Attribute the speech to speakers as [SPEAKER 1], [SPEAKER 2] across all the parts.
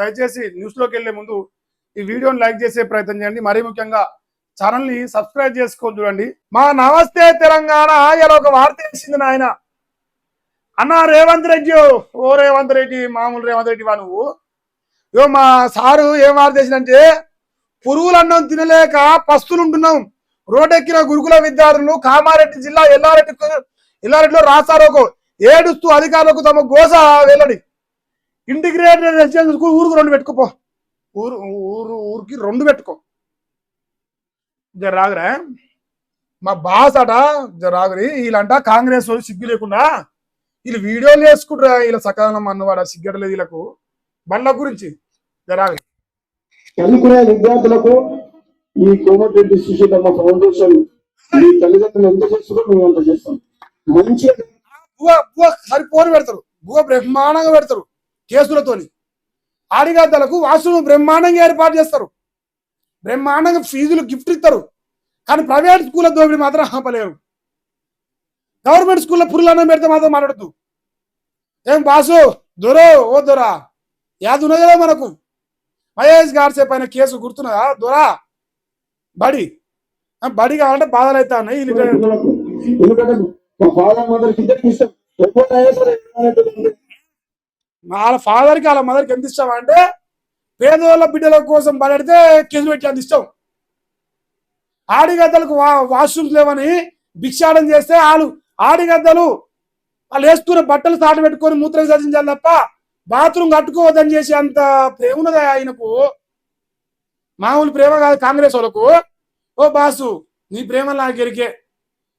[SPEAKER 1] దయచేసి న్యూస్లోకి వెళ్ళే ముందు ఈ వీడియోని లైక్ చేసే ప్రయత్నం చేయండి. మరీ ముఖ్యంగా ఛానల్ని సబ్స్క్రైబ్ చేసుకొని చూడండి. మా నమస్తే తెలంగాణ. ఇలా ఒక వార్త వేసింది నాయన. అన్న రేవంత్ రెడ్డి. ఓ రేవంత్ రెడ్డి మామూలు రేవంత్ రెడ్డి వా నువ్వు. యో మా సారు ఏం వార్త చేసిందంటే పురుగులు అన్నం తినలేక పస్తులుంటున్నాం. రోడ్డెక్కిన గురుకుల విద్యార్థులు కామారెడ్డి జిల్లా ఎల్లారెడ్డి ఎల్లారెడ్డిలో ఒక ఏడుస్తూ అధికారులకు తమ గోస వెల్లడి. ఇంటిగ్రేటెడ్ రెసిడెన్షియల్ స్కూల్ ఊరుకు రెండు పెట్టుకోపో. ఊరు ఊరు ఊరికి రెండు పెట్టుకో. రాగరా. మా బాస్ అట రాగరి వీళ్ళంట కాంగ్రెస్ వాళ్ళు సిగ్గు లేకుండా వీళ్ళు వీడియోలు వేసుకుంటారా వీళ్ళ సకాలం అన్నవాడ సిగ్గడలేదు వీళ్ళకు. బండ్ల గురించి జర రాగరి.
[SPEAKER 2] చదువుకునే విద్యార్థులకు ఈ కోమటిరెడ్డి సుశీలమ్మ ఫౌండేషన్ మీ తల్లిదండ్రులు ఎంత చేస్తారో మేము అంత చేస్తాం.
[SPEAKER 1] బువ సరిపోని పెడతారు. బ్రహ్మాండంగా పెడతారు. కేసులతోని. ఆడిగద్దలకు వాసులు బ్రహ్మాండంగా ఏర్పాటు చేస్తారు. బ్రహ్మాండంగా ఫీజులు గిఫ్ట్ ఇస్తారు. కానీ ప్రైవేట్ స్కూల్ దోపిడి మాత్రం ఆపలేరు. గవర్నమెంట్ స్కూల్లో పురులన్నం పెడితే మాత్రం మాట్లాడద్దు. ఏం బాసు దొరో ఓ దొరా యాదు ఉన్నది కదా మనకు. మహేష్ గాడ్సే పైన కేసు గుర్తున్నదా? దొరా బడి. బడి కావాలంటే బాధలు అవుతా ఉన్నాయి.
[SPEAKER 2] ఎందుకంటే
[SPEAKER 1] వాళ్ళ ఫాదర్కి వాళ్ళ మదర్కి ఎంత ఇష్టం అంటే పేదోళ్ళ బిడ్డల కోసం పడితే కేసు పెట్టి అంత ఇష్టం. ఆడిగద్దలకు వా వాష్రూమ్స్ లేవని భిక్షాటం చేస్తే వాళ్ళు ఆడిగద్దలు వాళ్ళు వేసుకున్న బట్టలు తాట పెట్టుకొని మూత్రం విసర్జించాలి తప్ప బాత్రూమ్ కట్టుకోవద్దని చేసి అంత ప్రేమ ఉన్నది ఆయనకు? మామూలు ప్రేమ కాదు కాంగ్రెస్ వాళ్ళకు. ఓ బాసు నీ ప్రేమ నాకు ఎరికే.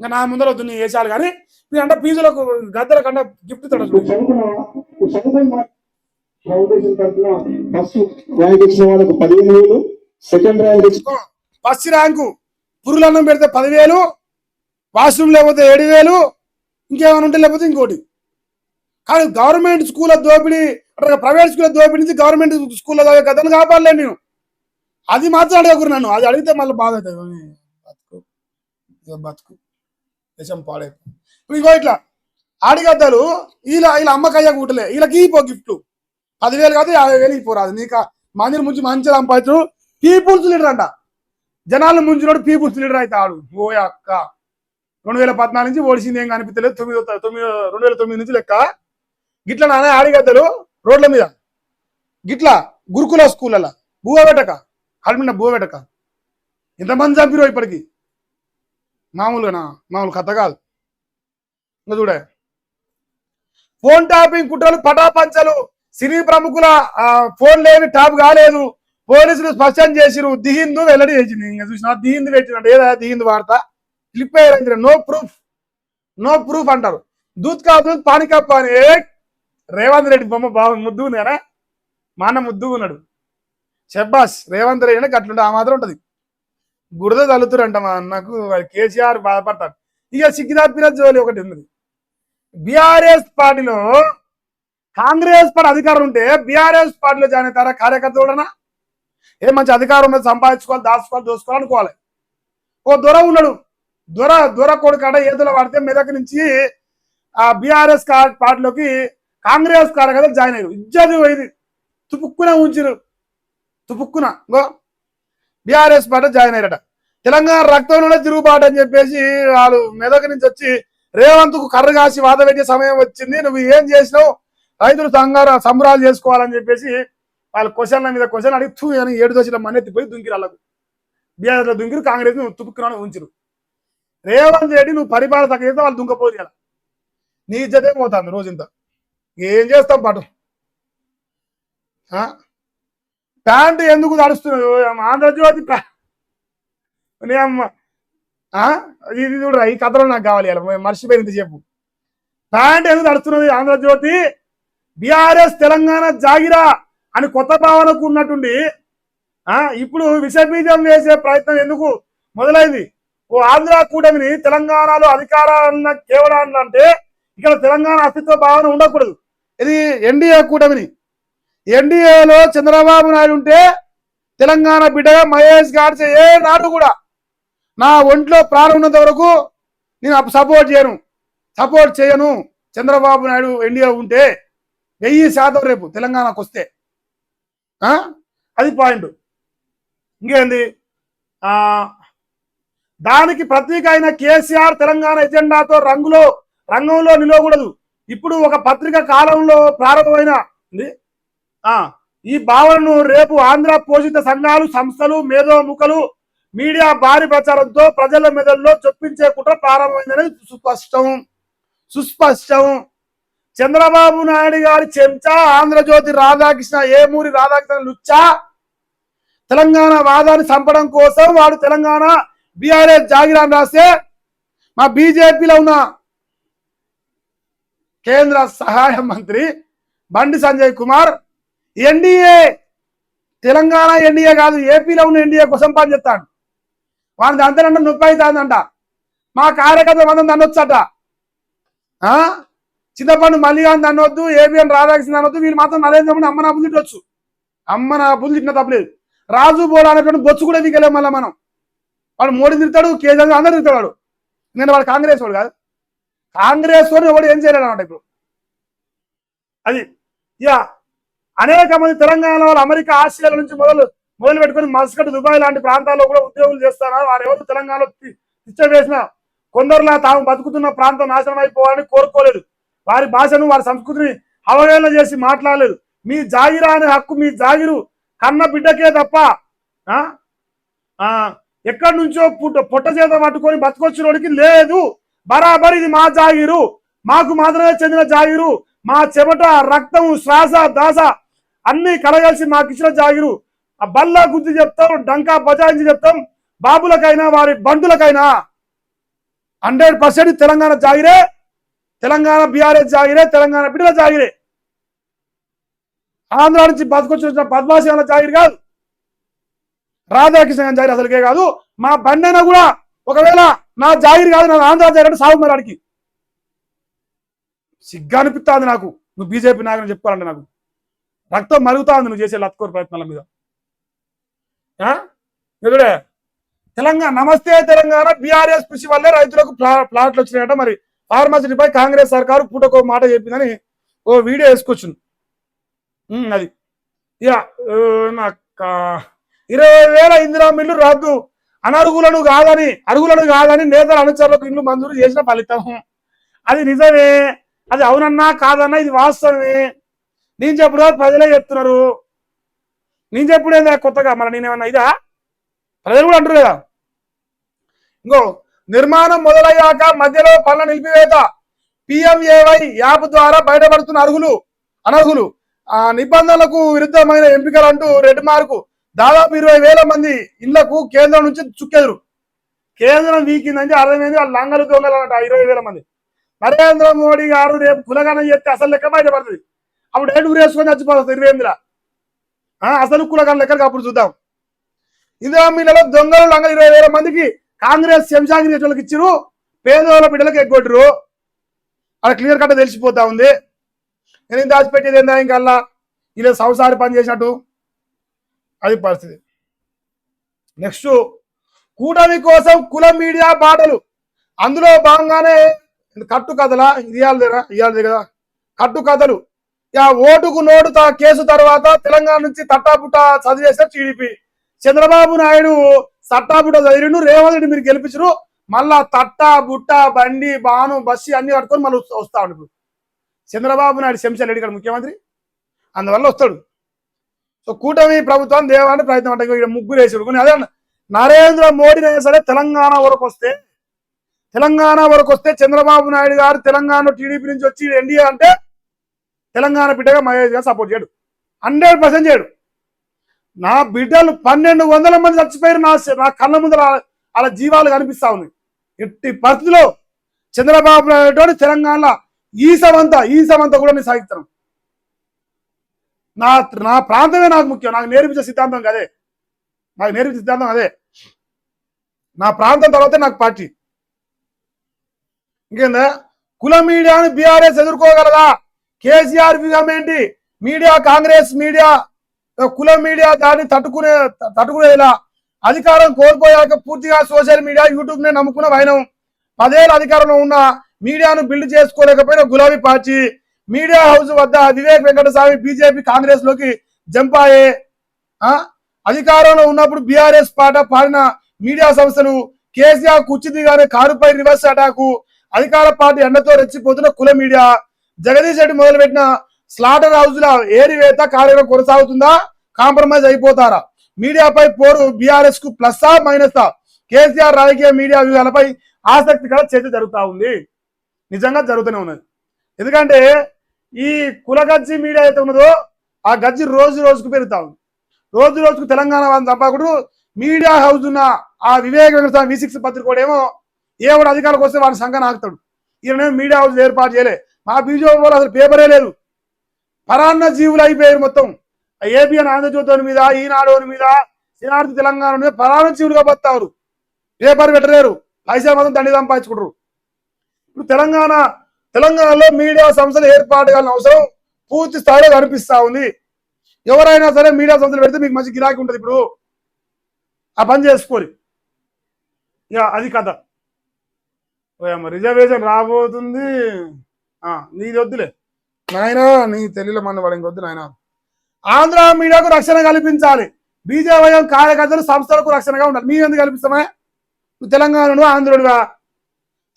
[SPEAKER 1] ఇంకా నా ముందర వద్దు నీ వేసాలు కానీ. అంటే ఫీజులకు గద్దల కన్నా గిఫ్ట్ తడదు
[SPEAKER 2] నువ్వు ఫౌండేషన్ తరఫున ఫస్ట్ ర్యాంక్ ఇచ్చిన వాళ్ళకు పదిహేను వేలు సెకండ్ ర్యాంక్ ఇచ్చిన
[SPEAKER 1] ఫస్ట్ ర్యాంకు పురులన్నం పెడితే పదివేలు వాష్రూమ్ లేకపోతే ఏడు వేలు ఇంకేమైనా ఉంటే లేకపోతే ఇంకోటి. కానీ గవర్నమెంట్ స్కూల్ దోపిడీ ప్రైవేట్ స్కూల్ దోపిడీ నుంచి గవర్నమెంట్ స్కూల్లో చదివే కథను కాపాడలేను నేను. అది మాత్రం అడగకూరు నన్ను. అది అడిగితే మళ్ళీ బాధ అవుతుంది. బతుకు. బతుకు. దేశం పాడే ఇప్పుడు ఇగో ఇట్లా. ఆడిగద్దలు వీళ్ళ వీళ్ళ అమ్మకయ్య కూటలే వీళ్ళకి పో గిఫ్ట్లు పదివేలు కాదు యాభై వేలు ఇపోరాదు నీకు మందిని ముంచి మంచి సంపాదించు. పీపుల్స్ లీడర్ అంట. జనాలను ముంచినోడు పీపుల్స్ లీడర్ అయితే ఆడు. ఓ అక్క. రెండు వేల పద్నాలుగు నుంచి ఓడిసింది ఏం కనిపించలేదు తొమ్మిది తొమ్మిది రెండు వేల తొమ్మిది నుంచి లెక్క. గిట్ల నానే ఆడిగద్దలు రోడ్ల మీద. గిట్లా గురుకుల స్కూళ్ళ బువ పెట్టక. కడిమిన బువ పెట్టక. ఎంతమంది చంపిరో ఇప్పటికి. మామూలుగానా? మామూలు కథ కాదు. ఇంకా చూడే. ఫోన్ టాపింగ్ కుట్రలు పటాపంచలు సినీ ప్రముఖుల ఫోన్ లేని టాప్ కాలేదు. పోలీసులు స్పష్టం చేసిరు దిహిందు వెల్లడి చేసింది. ఇంకా చూసిన దిహిందు పెట్టినట్టు ఏదా? దిహిందు వార్త. క్లిప్ అయ్యారు నో ప్రూఫ్ నో ప్రూఫ్ అంటారు. దూత్ కా దూత్ పాని కా పాని. రేవంత్ రెడ్డి బొమ్మ బాగుంది ముద్దు ఉందేనా మా అన్న ఉన్నాడు. షబ్బాస్ రేవంత్ రెడ్డి అంటే అట్లుంటే ఆ మాత్రం ఉంటుంది. గురద తలుతురంట మా అన్నకు. కేసీఆర్ బాధపడతాడు. ఇక సిగ్గిదాపిన జోలి ఒకటి ఉన్నది. బీఆర్ఎస్ పార్టీలో కాంగ్రెస్ పార్టీ అధికారం ఉంటే బీఆర్ఎస్ పార్టీలో జాయిన్ అవుతారా? కార్యకర్త కూడా ఏ మంచి అధికారం ఉన్నది సంపాదించుకోవాలి దాచుకోవాలి దోసుకోవాలి అనుకోవాలి. ఓ దొర ఉన్నాడు. దొర దొర కొడుకాడ ఏదో పడితే మెదక్ నుంచి ఆ బీఆర్ఎస్ పార్టీలోకి కాంగ్రెస్ కార్యకర్తలు జాయిన్ అయ్యారు. ఇజ్జది పోయింది. తుపుక్కున ఉంచిరు తుపుక్కున. గో బీఆర్ఎస్ పార్టీ జాయిన్ అయ్యారట. తెలంగాణ రక్తంలోనే తిరుగుబాటు అని చెప్పేసి వాళ్ళు మెదక్ నుంచి వచ్చి రేవంత్కు కర్ర కాసి వాద పెట్టే సమయం వచ్చింది. నువ్వు ఏం చేసినావు? రైతులు సంగార సంబరాలు చేసుకోవాలని చెప్పేసి వాళ్ళ క్వశ్చన్ల మీద క్వశ్చన్ అడిగి తూ అని ఏడు దోశల పోయి దుంకిరు వాళ్ళకు. బీఆర్ఎస్ దుంకిరు కాంగ్రెస్ నువ్వు తుప్పుకున్నాను ఉంచిరు రేవంత్ రెడ్డి నువ్వు పరిపాలన తగ్గితే వాళ్ళు దుంకపోరు ఇలా నీ ఇజ్జతే పోతుంది రోజంతా. ఏం చేస్తాం పాటు? ప్యాంటు ఎందుకు తడుస్తున్నావు ఆంధ్రజ్యోతి ప్యా- ఇది చూడరా ఈ కథలో నాకు కావాలి ఇలా మర్చిపోయింది చెప్పు. ప్యాంట్ ఎందుకు నడుస్తున్నది ఆంధ్రజ్యోతి బీఆర్ఎస్ తెలంగాణ జాగిరా అని కొత్త భావనకు ఉన్నట్టుండి ఆ? ఇప్పుడు విషబీజం వేసే ప్రయత్నం ఎందుకు మొదలైంది? ఓ ఆంధ్ర కూటమిని తెలంగాణలో అధికారాలన్న కేవలం అంటే ఇక్కడ తెలంగాణ అస్తిత్వ భావన ఉండకూడదు. ఇది ఎన్డీఏ కూటమిని. ఎన్డీఏలో చంద్రబాబు నాయుడు ఉంటే తెలంగాణ బిడ్డగా మహేష్ గాడ్చే ఏ నాడు కూడా నా ఒంట్లో ప్రాణం ఉన్నంత వరకు నేను సపోర్ట్ చేయను. సపోర్ట్ చేయను. చంద్రబాబు నాయుడు ఎన్డీఏ ఉంటే వెయ్యి శాతం రేపు తెలంగాణకు వస్తే. అది పాయింట్ ఇంకేంది? దానికి ప్రతీక అయిన కేసీఆర్ తెలంగాణ ఎజెండాతో రంగులో రంగంలో నిలవకూడదు. ఇప్పుడు ఒక పత్రిక కాలంలో ప్రారంభమైన ఈ భావనను రేపు ఆంధ్ర పోషిత సంఘాలు సంస్థలు మేధోముఖలు మీడియా భారీ ప్రచారంతో ప్రజల మెదడులో చొప్పించే కుట్ర ప్రారంభమైందనేది సుస్పష్టం. సుస్పష్టం. చంద్రబాబు నాయుడు గారి చెంచా ఆంధ్రజ్యోతి రాధాకృష్ణ ఏమూరి రాధాకృష్ణ లుచ్చా తెలంగాణ వాదాన్ని చంపడం కోసం వాడు తెలంగాణ బీఆర్ఎస్ జాగిరాన్ని రాస్తే మా బీజేపీలో ఉన్న కేంద్ర సహాయ మంత్రి బండి సంజయ్ కుమార్ ఎన్డీఏ తెలంగాణ ఎన్డీఏ కాదు ఏపీలో ఉన్న ఎన్డీఏ కోసం పనిచేస్తాడు. చెప్తాడు వాడిని అంట నొప్పి అవుతుందంట మా కార్యకర్త మందం అనొచ్చట ఆ? చింతపండు మల్లిగాని అనొద్దు ఏబిఎన్ రాధాకృష్ణ అనొద్దు వీళ్ళు మాత్రం నరేంద్ర మోడీ అమ్మ నా బుద్ధి తిట్టొచ్చు అమ్మ నా బుద్ధి తిట్టిన తప్పలేదు. రాజు బోలా అనేటువంటి బొచ్చు కూడా దిగలేం మళ్ళీ మనం? వాడు మోడీ తిడతాడు కేజీ అందరు తిడతాడు. నేను వాడు కాంగ్రెస్ వాడు కాదు. కాంగ్రెస్ వాడు ఎవడు ఏం చేయలేడు అనమాట ఇప్పుడు? అది ఇక అనేక మంది తెలంగాణ వాళ్ళు అమెరికా ఆస్ట్రేలియా నుంచి మొదలు మొదలు పెట్టుకుని మస్కట్ దుబాయ్ లాంటి ప్రాంతాల్లో కూడా ఉద్యోగులు చేస్తున్నారు వారు ఎవరు తెలంగాణలో ఇచ్చ వేసిన కొందరులా తాము బతుకుతున్న ప్రాంతం నాశనం అయిపోవాలని కోరుకోలేదు. వారి భాషను వారి సంస్కృతిని అవహేళన చేసి మాట్లాడలేదు. మీ జాగిరా అనే హక్కు మీ జాగిరు కన్న బిడ్డకే తప్ప ఎక్కడి నుంచో పుట్ట పొట్ట చేత పట్టుకొని బతుకొచ్చినోడికి లేదు. బరాబర్ ఇది మా జాగిరు. మాకు మాత్రమే చెందిన జాగిరు. మా చెమట రక్తం శ్వాస దాస అన్ని కలగలిసి మాకు ఇచ్చిన జాగిరు. ఆ బల్లా గుద్ది చెప్తాం డంకా బజాయించి చెప్తాం బాబులకైనా వారి బంధులకైనా హండ్రెడ్ పర్సెంట్ తెలంగాణ జాగిరే తెలంగాణ బీఆర్ఎస్ జాగిరే తెలంగాణ బిడ్డల జాగిరే. ఆంధ్ర నుంచి బతుకొచ్చిన పద్మాశివాల జాగిరి కాదు. రాధాకృష్ణ జాగిరి అసలుకే కాదు. మా బండైనా కూడా ఒకవేళ నా జాగిరి కాదు నా ఆంధ్ర జాగిరి అంటే సాగు ఆడికి. సిగ్గా అనిపిస్తుంది నాకు. నువ్వు బీజేపీ నాయకుని చెప్పుకోవాలంటే నాకు. రక్తం మరుగుతా ఉంది నువ్వు చేసే లత్కోరు ప్రయత్నాల మీద. ఎదుడే తెలంగాణ నమస్తే తెలంగాణ బీఆర్ఎస్ కృషి వల్లే రైతులకు ప్లాట్లు వచ్చినాయట. మరి ఫార్మసిటీపై కాంగ్రెస్ సర్కారు పూటకో మాట చెప్పిందని ఓ వీడియో వేసుకొచ్చింది. అది. ఇక నాకు ఇరవై వేల ఇందిరా మిల్లు రద్దు. అనర్హులను కాదని అర్హులను కాదని నేతల అనుచరులకు ఇల్లు మంజూరు చేసిన ఫలితం. అది నిజమే. అది అవునన్నా కాదన్నా ఇది వాస్తవమే. నేను చెప్పుడు కాదు, ప్రజలే చెప్తున్నారు. నేను చెప్పుడేందా కొత్తగా? మరి నేనేమన్నా ఇదా? ప్రజలు కూడా అంటారు కదా. ఇంకో నిర్మాణం మొదలయ్యాక మధ్యలో పనుల నిలిపివేత పిఎంఏవై యాప్ ద్వారా బయటపడుతున్న అర్హులు అనర్హులు ఆ నిబంధనలకు విరుద్ధమైన ఎంపికలు అంటూ రెడ్ మార్కు దాదాపు ఇరవై వేల మంది ఇళ్ళకు కేంద్రం నుంచి చుక్కెదురు. కేంద్రం వీకిందంటే అర్థమైంది వాళ్ళు లంగలు దొంగలు అన్నట్టు ఆ ఇరవై వేల మంది. నరేంద్ర మోడీ గారు రేపు కులగానం చేస్తే అసలు లెక్క బయటపడుతుంది. అప్పుడు ఏడు ఊరేసుకొని చచ్చిపోతుంది ఇరవై ఎనిమిదిలా. అసలు కులగానం లెక్కలు అప్పుడు చూద్దాం. ఇందిరా మీలలో దొంగలు లంగలు ఇరవై వేల మందికి కాంగ్రెస్ శంషాగిరి వాళ్ళకి ఇచ్చిరు పేదవాళ్ళ బిడ్డలకు ఎగ్గొట్టరు అలా క్లియర్ కట్ తెలిసిపోతా ఉంది. నేను ఇంత దాచిపెట్టేది ఏందా ఇంకల్లా ఇలా సంసారి పని చేసినట్టు. అది పరిస్థితి. నెక్స్ట్ కూటమి కోసం కుల మీడియా బాటలు. అందులో భాగంగానే కట్టు కథలా ఇది దగ్గర ఇవ్వాలి కదా. కట్టు కథలు. ఓటుకు నోటు కేసు తర్వాత తెలంగాణ నుంచి తట్టాపుట్ట చదివేశారు టీడీపీ. చంద్రబాబు నాయుడు తట్టాపుట్ట చదివిండు రేవంత్ రెడ్డి మీరు గెలిపించరు మళ్ళా తట్ట బుట్ట బండి బాను బస్సు అన్ని కట్టుకొని మళ్ళీ వస్తా- ఉండు ఇప్పుడు. చంద్రబాబు నాయుడు శంశాలు రెడ్డి గారు ముఖ్యమంత్రి అందువల్ల వస్తాడు. సో కూటమి ప్రభుత్వం దేవాలని ప్రయత్నం అంటే ఇక్కడ ముగ్గురు వేసి కానీ అదే నరేంద్ర మోడీ అయినా సరే తెలంగాణ వరకు వస్తే తెలంగాణ వరకు వస్తే చంద్రబాబు నాయుడు గారు తెలంగాణ టీడీపీ నుంచి వచ్చి ఎన్డీఏ అంటే తెలంగాణ బిడ్డగా మహేష్ గారు సపోర్ట్ చేయడు. హండ్రెడ్ పర్సెంట్ చేయడు. నా బిడ్డలు పన్నెండు వందల మంది చచ్చిపోయారు నా నా కళ్ళ ముందర అలా జీవాలు కనిపిస్తా ఉన్నాయి. ఎట్టి పరిస్థితిలో చంద్రబాబు నాయుడు తెలంగాణలో ఈ సమంతా ఈ సమంతా కూడా నేను సాగిస్తాను. నా నా ప్రాంతమే నాకు ముఖ్యం. నాకు నేర్పించే సిద్ధాంతం అదే. నాకు నేర్పించే సిద్ధాంతం అదే. నా ప్రాంతం తర్వాతే నాకు పార్టీ. ఇంకేందా? కుల మీడియాను బీఆర్ఎస్ ఎదుర్కోగలదా? కేసీఆర్ వ్యూహం ఏంటి? మీడియా కాంగ్రెస్ మీడియా కుల మీడియా దాన్ని తట్టుకునే తట్టుకునేలా? అధికారం కోల్పోయాక పూర్తిగా సోషల్ మీడియా యూట్యూబ్ నే నమ్ముకున్న వైనం. పదేళ్ళ అధికారంలో ఉన్న మీడియాను బిల్డ్ చేసుకోలేకపోయిన గులాబీ పార్టీ. మీడియా హౌస్ వద్ద వివేక్ వెంకటస్వామి బీజేపీ కాంగ్రెస్లోకి జంప్ అయ్యే అధికారంలో ఉన్నప్పుడు బీఆర్ఎస్ పాట పాడిన మీడియా సంస్థలు కేసీఆర్ కుర్చీ దిగానే కారుపై రివర్స్ అటాకు. అధికార పార్టీ ఎండతో రెచ్చిపోతున్న కుల మీడియా. జగదీష్ రెడ్డి మొదలుపెట్టిన స్లాటర్ హౌస్ ల ఏరివేత కార్యక్రమం కొనసాగుతుందా? కాంప్రమైజ్ అయిపోతారా? మీడియాపై పోరు బీఆర్ఎస్కు ప్లస్సా మైనసా కేసీఆర్ రాజకీయ మీడియా వ్యూహాలపై ఆసక్తికర చర్చ జరుగుతూ ఉంది. నిజంగా జరుగుతూనే ఉన్నది. ఎందుకంటే ఈ కుల గజ్జి మీడియా అయితే ఉన్నదో ఆ గజ్జి రోజు రోజుకు పెరుగుతా ఉంది. రోజు రోజుకు తెలంగాణ వాళ్ళని చంపకుడు మీడియా హౌస్ ఉన్న ఆ వివేక వి సిక్స్ పత్రిక కూడా ఏమో ఏ కూడా అధికారులకు వస్తే వాడి సంఘం ఆగుతాడు ఈయన మీడియా హౌస్ ఏర్పాటు చేయలే. మా బీజేపీ వాళ్ళు అసలు పేపరే లేదు. పరాన్న జీవులు అయిపోయారు మొత్తం. ఏబిఎన్ ఆంధ్రజ్యోతి మీద ఈనాడు మీద ఈనాడు తెలంగాణ మీద పరాన్న జీవులుగా బతారు పేపర్ పెట్టలేరు. పైసా మాత్రం దండి సంపాదించుకుంటారు. ఇప్పుడు తెలంగాణ తెలంగాణలో మీడియా సంస్థలు ఏర్పాటు కావాలని అవసరం పూర్తి స్థాయిలో కనిపిస్తా ఉంది. ఎవరైనా సరే మీడియా సంస్థలు పెడితే మీకు మంచి గిరాకీ ఉంటుంది ఇప్పుడు. ఆ పని చేసుకోరు ఇక అది కథ. రిజర్వేషన్ రాబోతుంది. నీది వద్దులే. నాయన నీ తెలియలే మన వాడు ఇంకొద్దు నాయన. ఆంధ్ర మీడియాకు రక్షణ కల్పించాలి. బీజేవైఎం కార్యకర్తలు సంస్థలకు రక్షణగా ఉండాలి. మేము ఎందుకు కల్పిస్తామే? నువ్వు తెలంగాణను ఆంధ్రుడివా?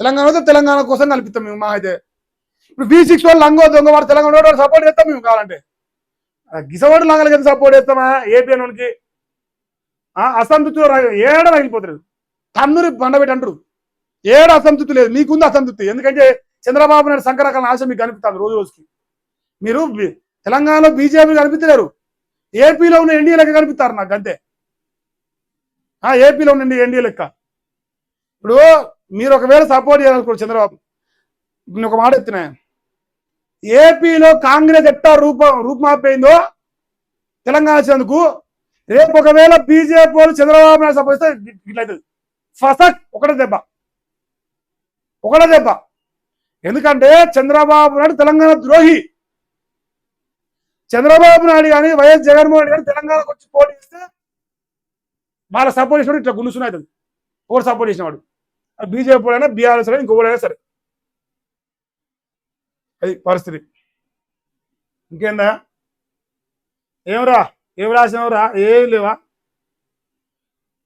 [SPEAKER 1] తెలంగాణ తెలంగాణ కోసం కల్పిస్తాం మేము మా అయితే. ఇప్పుడు బీ సిక్స్ వాళ్ళు లంగో దొంగ వాడు తెలంగాణ వాడు సపోర్ట్ చేస్తాం మేము కావాలంటే. గిసవాడు లంగలకి ఎంత సపోర్ట్ చేస్తామా? ఏపీ అనుకి అసంతృప్తిలో రా- ఏడ రగిలిపోతారు తన్నురు బండబెట్టి అంటారు ఏడ అసంతృప్తి లేదు. నీకుంది అసంతృప్తి. ఎందుకంటే చంద్రబాబు నాయుడు సంకరకాల ఆశ మీకు కనిపిస్తుంది రోజు రోజుకి. మీరు తెలంగాణలో బీజేపీ కనిపించలేరు. ఏపీలో ఉన్న ఎన్డీఏ లెక్క కనిపిస్తారు నాకు అంతే. ఆ ఏపీలో ఉన్న ఎన్డీఏ లెక్క. ఇప్పుడు మీరు ఒకవేళ సపోర్ట్ చేయాలనుకోండి చంద్రబాబు నేను ఒక మాట ఎత్తున్నా ఏపీలో కాంగ్రెస్ ఎట్టా రూప రూపుమాపోయిందో తెలంగాణ వచ్చేందుకు రేపు ఒకవేళ బీజేపీ వాళ్ళు చంద్రబాబు నాయుడు సపోర్ట్ ఇట్లయితుంది. ఫసక్ ఒకటే దెబ్బ. ఒకటే దెబ్బ. ఎందుకంటే చంద్రబాబు నాయుడు తెలంగాణ ద్రోహి. చంద్రబాబు నాయుడు కానీ వైఎస్ జగన్మోహన్ రెడ్డి తెలంగాణకు వచ్చి పోటీ ఇస్తే వాళ్ళ సపోర్ట్ చేసినప్పుడు ఇట్లా గులుసున అవుతుంది ఒకటి సపోర్ట్ చేసినవాడు. బీజేపీ అయినా బీఆర్ఎస్ అయినా ఇంకొకడైనా సరే. అది పరిస్థితి. ఇంకేందా? ఏమరా? ఏం రాసినవరా? ఏం లేవా?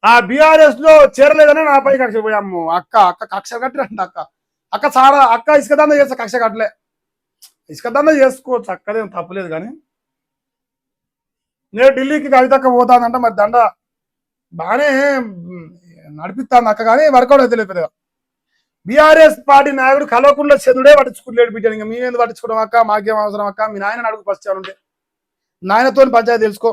[SPEAKER 1] ఆ బీఆర్ఎస్లో చేరలేదని నా పై కక్ష పోయాము అక్క అక్క కక్ష కట్టిరంట అక్క. అక్క చాలా అక్క ఇసుక దంద చేస్తా కక్ష కట్టలే. ఇసుక దంద చేసుకోవచ్చు అక్కదేం తప్పలేదు కానీ. నేను ఢిల్లీకి కవితక్క పోతానంటే మరి దండ బాగానే నడిపిస్తాను అక్క కానీ వర్కౌట్ అయితే లేదు పెద్దగా. బీఆర్ఎస్ పార్టీ నాయకుడు కలవకుండా చదువుడే పట్టించుకుంటలేడు బిడ్డ. ఇంకా మేమేందుకు పట్టించుకోవడం అక్క? మాకేం అవసరం అక్క? మీ నాయన అడుగు ఫస్ట్ ఉంటే. నాయనతో పంచాయతీ తెలుసుకో.